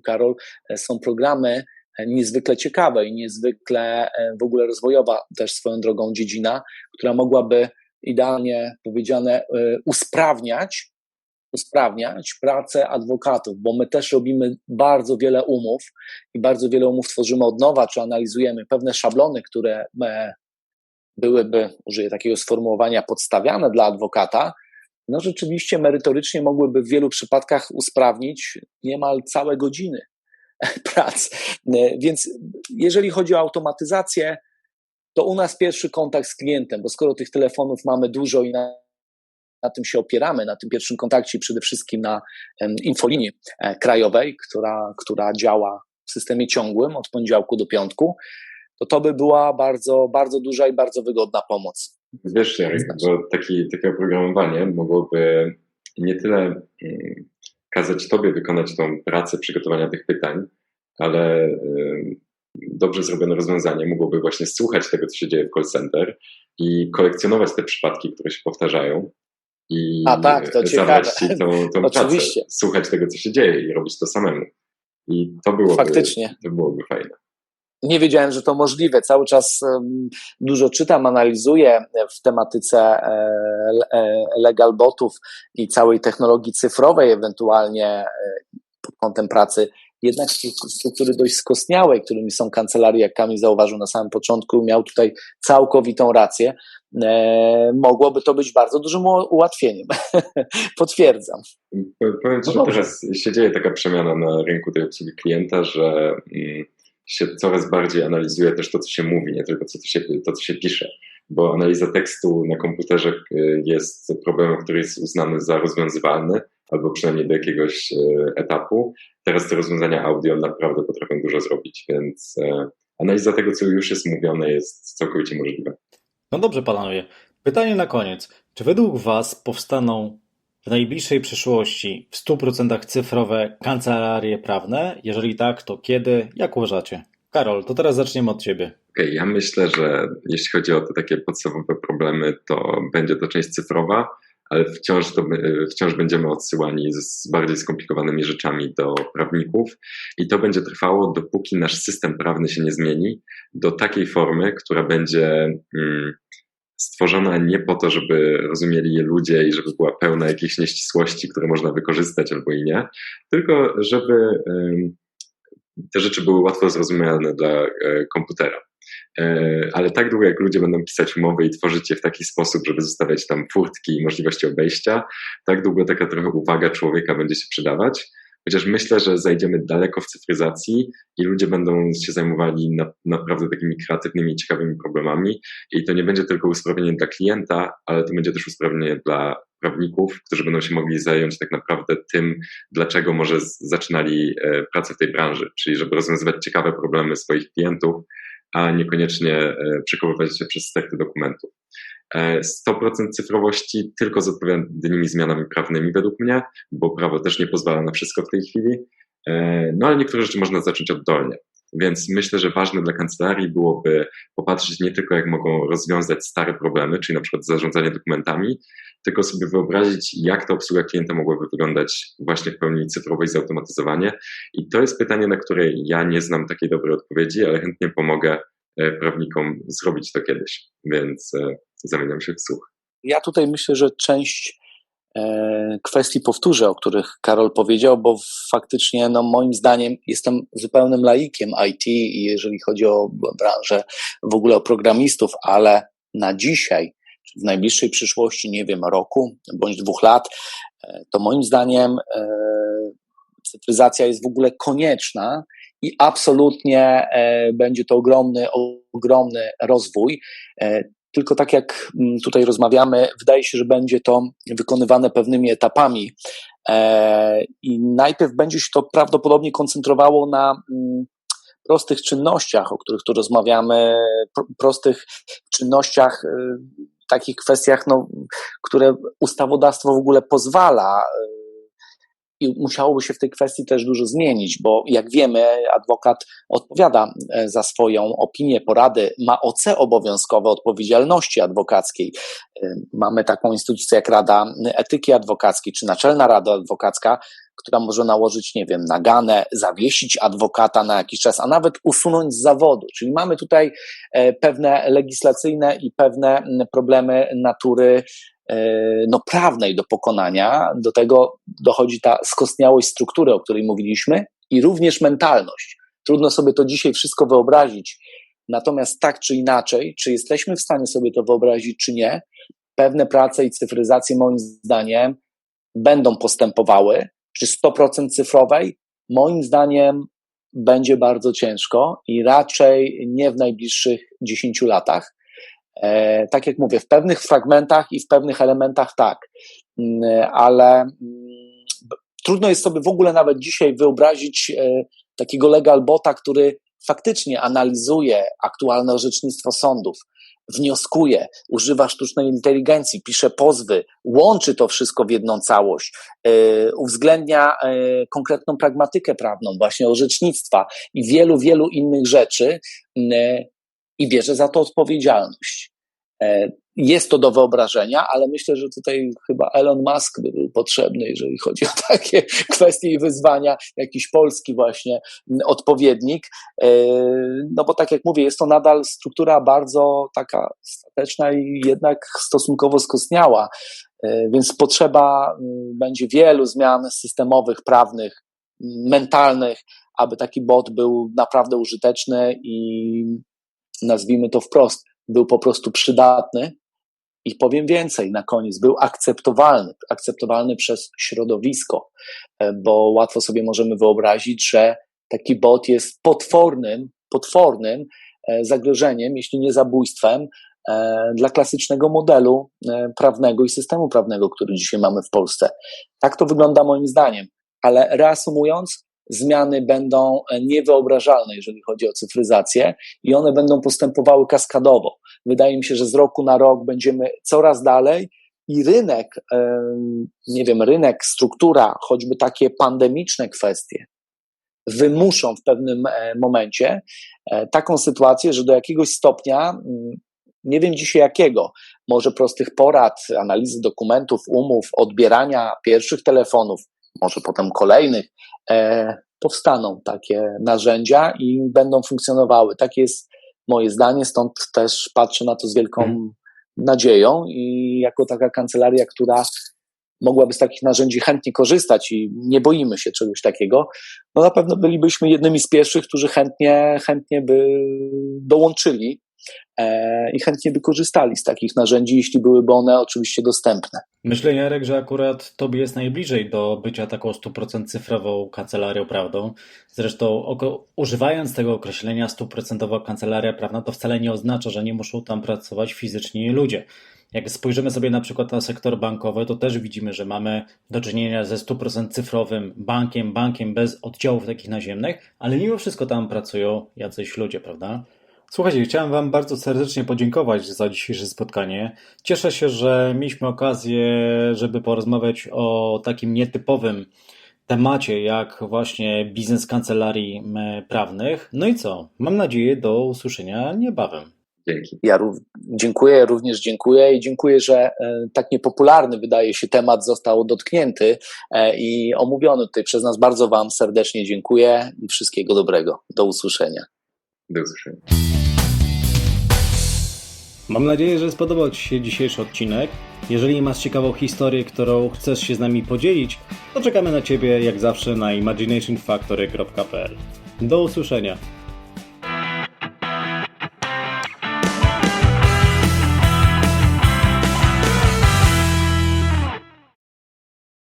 Karol, są programy niezwykle ciekawe i niezwykle w ogóle rozwojowa też swoją drogą dziedzina, która mogłaby idealnie powiedziane usprawniać usprawniać pracę adwokatów, bo my też robimy bardzo wiele umów i bardzo wiele umów tworzymy od nowa, czy analizujemy pewne szablony, które byłyby, użyję takiego sformułowania, podstawiane dla adwokata, no rzeczywiście merytorycznie mogłyby w wielu przypadkach usprawnić niemal całe godziny prac. Więc jeżeli chodzi o automatyzację, to u nas pierwszy kontakt z klientem, bo skoro tych telefonów mamy dużo i na na tym się opieramy, na tym pierwszym kontakcie przede wszystkim na infolinii e, krajowej, która, która działa w systemie ciągłym od poniedziałku do piątku, to to by była bardzo, bardzo duża i bardzo wygodna pomoc. Wiesz, Jarek, bo taki, takie oprogramowanie mogłoby nie tyle mm, kazać Tobie wykonać tą pracę przygotowania tych pytań, ale dobrze zrobione rozwiązanie mogłoby właśnie słuchać tego, co się dzieje w call center i kolekcjonować te przypadki, które się powtarzają i A tak, to zabrać ci tą, tą Oczywiście. pracę, słuchać tego, co się dzieje i robić to samemu. I to byłoby, Faktycznie. To byłoby fajne. Nie wiedziałem, że to możliwe. Cały czas dużo czytam, analizuję w tematyce e, e, legal botów i całej technologii cyfrowej, ewentualnie e, pod kątem pracy jednak struktury dość skostniałe, którymi są kancelarie, jak Kamil zauważył na samym początku, miał tutaj całkowitą rację. E, mogłoby to być bardzo dużym ułatwieniem. Potwierdzam. Powiem Ci, że teraz się dzieje taka przemiana na rynku tej obsługi klienta, że mm, się coraz bardziej analizuje też to, co się mówi, nie tylko to, co się, to, co się pisze. Bo analiza tekstu na komputerze y, jest problemem, który jest uznany za rozwiązywalny, albo przynajmniej do jakiegoś y, etapu. Teraz te rozwiązania audio naprawdę potrafią dużo zrobić, więc e, analiza tego, co już jest mówione, jest całkowicie możliwa. No dobrze, panowie. Pytanie na koniec. Czy według Was powstaną w najbliższej przyszłości w 100% cyfrowe kancelarie prawne? Jeżeli tak, to kiedy? Jak uważacie? Karol, to teraz zaczniemy od Ciebie. Okay, ja myślę, że jeśli chodzi o te takie podstawowe problemy, to będzie to część cyfrowa, ale wciąż, to, wciąż będziemy odsyłani z bardziej skomplikowanymi rzeczami do prawników i to będzie trwało, dopóki nasz system prawny się nie zmieni do takiej formy, która będzie mm, stworzona nie po to, żeby rozumieli je ludzie i żeby była pełna jakichś nieścisłości, które można wykorzystać albo i nie, tylko żeby te rzeczy były łatwo zrozumialne dla e, komputera. E, ale tak długo jak ludzie będą pisać umowy i tworzyć je w taki sposób, żeby zostawiać tam furtki i możliwości obejścia, tak długo taka trochę uwaga człowieka będzie się przydawać. Chociaż myślę, że zajdziemy daleko w cyfryzacji i ludzie będą się zajmowali na, naprawdę takimi kreatywnymi, ciekawymi problemami. I to nie będzie tylko usprawnienie dla klienta, ale to będzie też usprawnienie dla prawników, którzy będą się mogli zająć tak naprawdę tym, dlaczego może zaczynali e, pracę w tej branży, czyli żeby rozwiązywać ciekawe problemy swoich klientów, a niekoniecznie e, przekoływać się przez sterty dokumentów. 100% e, cyfrowości tylko z odpowiednimi zmianami prawnymi według mnie, bo prawo też nie pozwala na wszystko w tej chwili. E, no ale niektóre rzeczy można zacząć oddolnie. Więc myślę, że ważne dla kancelarii byłoby popatrzeć nie tylko, jak mogą rozwiązać stare problemy, czyli na przykład zarządzanie dokumentami, tylko sobie wyobrazić, jak ta obsługa klienta mogłaby wyglądać właśnie w pełni cyfrowo i zautomatyzowanie. I to jest pytanie, na które ja nie znam takiej dobrej odpowiedzi, ale chętnie pomogę e, prawnikom zrobić to kiedyś. Więc zamieniam się w słuch. Ja tutaj myślę, że część e, kwestii powtórzę, o których Karol powiedział, bo faktycznie, no moim zdaniem, jestem zupełnym laikiem IT jeżeli chodzi o branżę, w ogóle o programistów, ale na dzisiaj w najbliższej przyszłości, nie wiem, roku bądź dwóch lat, e, to moim zdaniem e, cyfryzacja jest w ogóle konieczna i absolutnie będzie to ogromny, ogromny rozwój. Tylko tak jak mm, tutaj rozmawiamy, wydaje się, że będzie to wykonywane pewnymi etapami. I najpierw będzie się to prawdopodobnie koncentrowało na mm, prostych czynnościach, o których tu rozmawiamy, prostych czynnościach takich kwestiach, no, które ustawodawstwo w ogóle pozwala y, i musiałoby się w tej kwestii też dużo zmienić, bo jak wiemy, adwokat odpowiada e, za swoją opinię, porady, ma OC obowiązkowe odpowiedzialności adwokackiej. Y, mamy taką instytucję jak Rada Etyki Adwokackiej czy Naczelna Rada Adwokacka, która może nałożyć, nie wiem, naganę, zawiesić adwokata na jakiś czas, a nawet usunąć z zawodu. Czyli mamy tutaj e, pewne legislacyjne i pewne problemy natury e, no, prawnej do pokonania. Do tego dochodzi ta skostniałość struktury, o której mówiliśmy, i również mentalność. Trudno sobie to dzisiaj wszystko wyobrazić. Natomiast tak czy inaczej, czy jesteśmy w stanie sobie to wyobrazić, czy nie, pewne prace i cyfryzacje, moim zdaniem, będą postępowały. Czy 100% cyfrowej? Moim zdaniem będzie bardzo ciężko i raczej nie w najbliższych 10 latach. E, tak jak mówię, w pewnych fragmentach i w pewnych elementach tak, Mm, ale mm, trudno jest sobie w ogóle nawet dzisiaj wyobrazić e, takiego legal bota, który faktycznie analizuje aktualne orzecznictwo sądów, wnioskuje, używa sztucznej inteligencji, pisze pozwy, łączy to wszystko w jedną całość, yy, uwzględnia konkretną pragmatykę prawną, właśnie orzecznictwa i wielu, wielu innych rzeczy yy, i bierze za to odpowiedzialność. E, jest to do wyobrażenia, ale myślę, że tutaj chyba Elon Musk by był potrzebny, jeżeli chodzi o takie kwestie i wyzwania, jakiś polski właśnie odpowiednik. E, no bo tak jak mówię, jest to nadal struktura bardzo taka stateczna i jednak stosunkowo skostniała, E, więc potrzeba będzie wielu zmian systemowych, prawnych, mentalnych, aby taki bot był naprawdę użyteczny i nazwijmy to wprost, był po prostu przydatny i powiem więcej, na koniec był akceptowalny, akceptowalny przez środowisko, e, bo łatwo sobie możemy wyobrazić, że taki bot jest potwornym, potwornym e, zagrożeniem, jeśli nie zabójstwem, e, dla klasycznego modelu prawnego i systemu prawnego, który dzisiaj mamy w Polsce. Tak to wygląda moim zdaniem. Ale reasumując, zmiany będą niewyobrażalne, jeżeli chodzi o cyfryzację, i one będą postępowały kaskadowo. Wydaje mi się, że z roku na rok będziemy coraz dalej i rynek, nie wiem, rynek, struktura, choćby takie pandemiczne kwestie, wymuszą w pewnym momencie taką sytuację, że do jakiegoś stopnia, nie wiem dzisiaj jakiego, może prostych porad, analizy dokumentów, umów, odbierania pierwszych telefonów, może potem kolejnych, e, powstaną takie narzędzia i będą funkcjonowały. Takie jest moje zdanie, stąd też patrzę na to z wielką hmm. nadzieją i jako taka kancelaria, która mogłaby z takich narzędzi chętnie korzystać i nie boimy się czegoś takiego, no na pewno bylibyśmy jednymi z pierwszych, którzy chętnie, chętnie by dołączyli i chętnie by korzystali z takich narzędzi, jeśli byłyby one oczywiście dostępne. Myślę, Jarek, że akurat Tobie jest najbliżej do bycia taką 100% cyfrową kancelarią prawdą. Zresztą używając tego określenia 100% kancelaria prawna, to wcale nie oznacza, że nie muszą tam pracować fizyczni ludzie. Jak spojrzymy sobie na przykład na sektor bankowy, to też widzimy, że mamy do czynienia ze 100% cyfrowym bankiem, bankiem bez oddziałów takich naziemnych, ale mimo wszystko tam pracują jacyś ludzie, prawda? Słuchajcie, chciałem Wam bardzo serdecznie podziękować za dzisiejsze spotkanie. Cieszę się, że mieliśmy okazję, żeby porozmawiać o takim nietypowym temacie, jak właśnie biznes kancelarii prawnych. No i co? Mam nadzieję do usłyszenia niebawem. Dzięki. Ja rów, dziękuję, również dziękuję i dziękuję, że e, tak niepopularny wydaje się temat został dotknięty e, i omówiony tutaj przez nas. Bardzo Wam serdecznie dziękuję i wszystkiego dobrego. Do usłyszenia. Do usłyszenia. Mam nadzieję, że spodobał Ci się dzisiejszy odcinek. Jeżeli masz ciekawą historię, którą chcesz się z nami podzielić, to czekamy na Ciebie jak zawsze na imaginationfactory.pl. Do usłyszenia.